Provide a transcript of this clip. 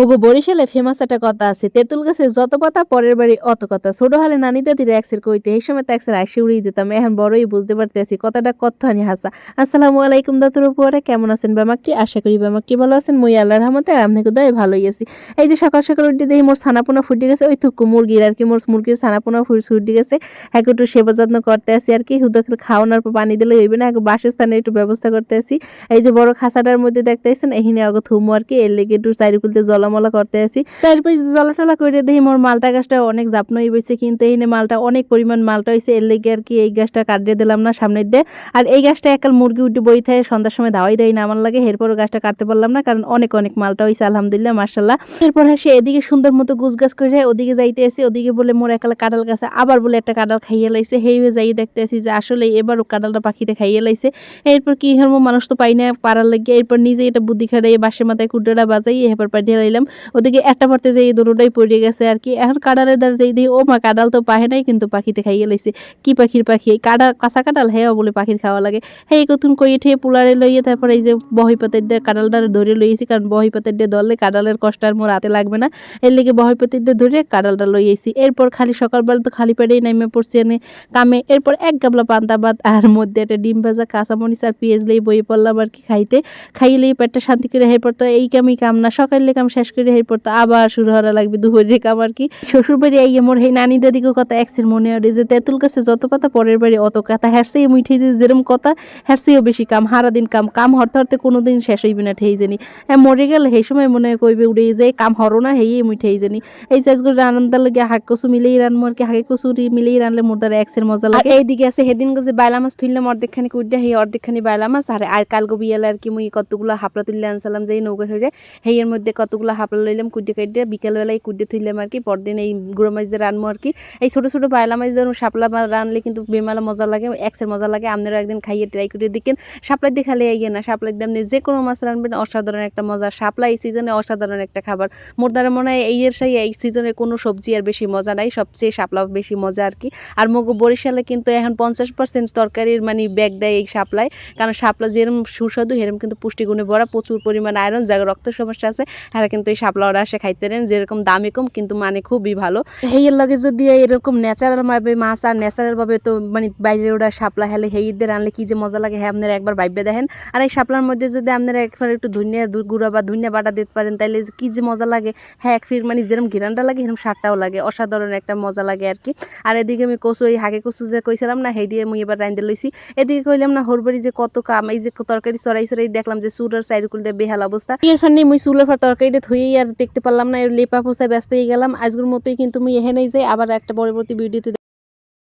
ওগো বরিশালে ফেমাস একটা কথা আছে, তেঁতুল গাছে যত পাতা পরের বাড়ি অত কথা। ছোট হলে নানি দাদির এক্সের কইতে, এই সময় তো এক্সের উড়িয়ে দিতাম, এখন বড়ই বুঝতে পারতেছি, কথাটা কতখানি হাসা। আসসালামু আলাইকুম দাতুর উপরে কেমন আছেন বামাকটি আশা করি বামাকটি ভালো আছেন, মই আল্লাহ রহমতে আর দয় ভালোই আছি। এই যে সকাল সকাল উঠে দেখি মোর ছানাপোনা ফুটে গেছে, ওই থুকু মুরগির, আর কি মোর মুরগির ছানাপোনা ফুটে গেছে। এক একটু সেবা যত্ন করতে আসি, আর কি হুদো খাওয়ানোর পর পানি দিলে হইবে না এক বাসস্থানে একটু ব্যবস্থা করতে আসি। এই যে বড় খাসাটার মধ্যে দেখতেছেন এখানে আগে থুমু, আর কি, এর লেগে একটু চারিকুলতে জলামলা করতে আসি চারিপাশ জলা টলা করে দেখি মোর মালটা গাছটা অনেক জাপনো হয়ে বসে কিন্তু এখানে মালটা অনেক পরিমাণ মালটা হয়েছে এর লেগে আর কি এই গাছটা কাটিয়ে দিলাম না সামনের দিয়ে। আর এই গাছটা একাল মুরগি উঠে বই থাকে সন্ধ্যার সময় দাওয়াই দেয় না আমার লাগে, এরপরও গাছটা কাটতে পারলাম না, কারণ অনেক অনেক মালটা হয়েছে আলহামদুলিল্লাহ মার্শাল্লাহ এরপর সে এদিকে সুন্দর মতো গুছ গাছ করে ওদিকে যাইতে আসি ওদিকে বলে মোর একালে কাঁঠাল গাছে আবার বলে একটা কাঁঠাল খাইয়ে লাইছে, হেই হয়ে যাই দেখতে আসি যে আসলে এবারও কাঁঠালটা পাখিতে খাইয়ে লাইছে। এরপর কি হলো, মানুষ তো পাই না পারার লাগে, এরপর নিজে এটা বুদ্ধি খাটাই বাসের মাথায় কুটোটা বাজাই এরপর পাঠিয়ে লাইলাম। ওদিকে একটা পারতে যে এই দুটোটাই পড়ে গেছে আর কি। এখন কাঁড়ালের দ্বার যেই দিই, ও মা কাঁড়াল তো পাহে নাই, কিন্তু পাখিতে খাইয়ে লাইছে। কি পাখির পাখি? কাঁড়া, কাঁচা কাঁঠাল হ্যাঁ বলে পাখির খাওয়া লাগে। হেই কতুন কই ঠে পুলারে লইয়ে তারপরে এই যে বহি পাতের দিয়ে কাঁড়ালটা ধরে লইয়েছি, কারণ বহি পাতের দিয়ে ধরলে কাঁড়ালের কষ্ট আর মোর হাতে লাগবে না। এর লেগে বহি পাতের দিয়ে ধরে কাঁড়ালটা লইয়েছি। এরপর খালি সকালবেলা তো খালি পেটেই নামে পড়ছি এনে কামে। এরপর এক গাবলা পান্তা ভাত আর মধ্যে একটা ডিম ভাজা, কাঁচামরিচ আর পেঁয়াজ লই বই পড়লাম আর কি খাইতে। খাইলেই পেটটা শান্তি করে, এরপর তো এই কামই কাম না সকালে কাম শেষ করে এরপর তো আবার শুরু হওয়া লাগবে দুপুরের কাম আর কি? শ্বশুর বাড়ি এই মোর এই নানি দাদিকে কথা একসের মনে হয় যে তেঁতুল কাছে যত পাতা পরের বাড়ি অত কথা হ্যারসেই মুঠে যে যেরকম কথা হ্যারসেও বেশি কাম হারা দিন কাম কাম হরতে হরতে কোনো দিন শেষ হইবে না ঠেই জানি। হ্যাঁ মরে গেলে সেই সময় মনে হয় কইবে উড়ে যে কাম হরো না হেই মুঠেই জানি। এই চাইজগুলো রান্নার লাগে হাক কচু মিলেই রানবো আর কি হাকে কচু মিলেই রানলে মোর দ্বারা একসের মজা লাগে। এইদিকে আছে সেদিন গেছে বাইলা মাছ তুললাম অর্ধেকখানি কুড়িয়া সেই অর্ধেকখানি বাইলা মাছ আর আর বিয়ালে আর কি মুই কতগুলো হাপড়া তুললে আনছিলাম যে নৌকা হইরে হেইয়ের মধ্যে কতগুলো হাপড়া লইলাম কুড়িয়ে কাটিয়ে বিকেলবেলায় কুড়িয়ে তুললাম আর কি, পরদিন এই গুঁড়ো মাছ দিয়ে রানবো আর কি। এই ছোটো ছোটো বাইলা মাছ দিয়ে শাপলা রানলে কিন্তু বেমালা মজা লাগে, এক্সের মজা লাগে, আপনারা একদিন খাইয়ে ট্রাই করে দেখেন। শাপলাই দিয়ে খালি আইয়ে না শাপলাই দিয়ে আপনি যে কোনো মাছ রানবেন, অসাধারণ একটা মজা। শাপলা এই সিজনে অসাধারণ একটা খাবার। মোর দ্বারা মনে হয় এই এর সেই এই সিজনের কোনো সবজি আর বেশি মজা নাই, সবচেয়ে শাপলা বেশি মজা আর কি। আর মগো বরিশালে কিন্তু এখন পঞ্চাশ পার্সেন্ট তরকারির মানে ব্যাগ দেয় এই শাপলায়, কারণ শাপলা যেরকম সুস্বাদু সেরকম কিন্তু পুষ্টিগুণে ভরা, প্রচুর পরিমাণ আয়রন যার রক্ত সমস্যা আছে, তারা কিন্তু এই শাপলা ওরা আসে খাইতে দেন যেরকম দামে কম কিন্তু মানে খুবই ভালো। হেয়ের লগে যদি এরকম ন্যাচারাল ভাবে মাছ আর ন্যাচারাল ভাবে তো মানে বাইরে ওরা শাপলা হেলে হেইদের আনলে কি যে মজা লাগে হ্যাঁ আপনারা একবার ভাইবে দেখেন। আর এই শাপলার মধ্যে যদি আপনারা একবার একটু ধনিয়া গুঁড়া বা ধনিয়া বাটা দিতে পারেন তাহলে কি যে মজা লাগে। হ্যাঁ এক ফির মানে যেরকম ঘিরানটা লাগে সেরকম স্বাদটাও লাগে। অসাধারণ একটা মজা লাগে আর কি। আর এদিকে আমি কচু এই হাগে কচু যে কইছিলাম না সেই দিয়ে মুই এবার রাইন্দে লইছি। এদিকে কইলাম না হোরবাড়ি যে কত কাম এই যে তরকারি চড়াই চড়াই দেখলাম যে চুলার সাইডকুল দিয়ে বেহাল অবস্থা। এর ফান্ডে মুই চুলার তরকারিটা ধুয়েই আর দেখতে পারলাম না, এর লেপা ফোসায় ব্যস্ত হয়ে গেলাম। আজকের মতোই কিন্তু মুই এখানেই যাই, আবার একটা পরবর্তী ভিডিওতে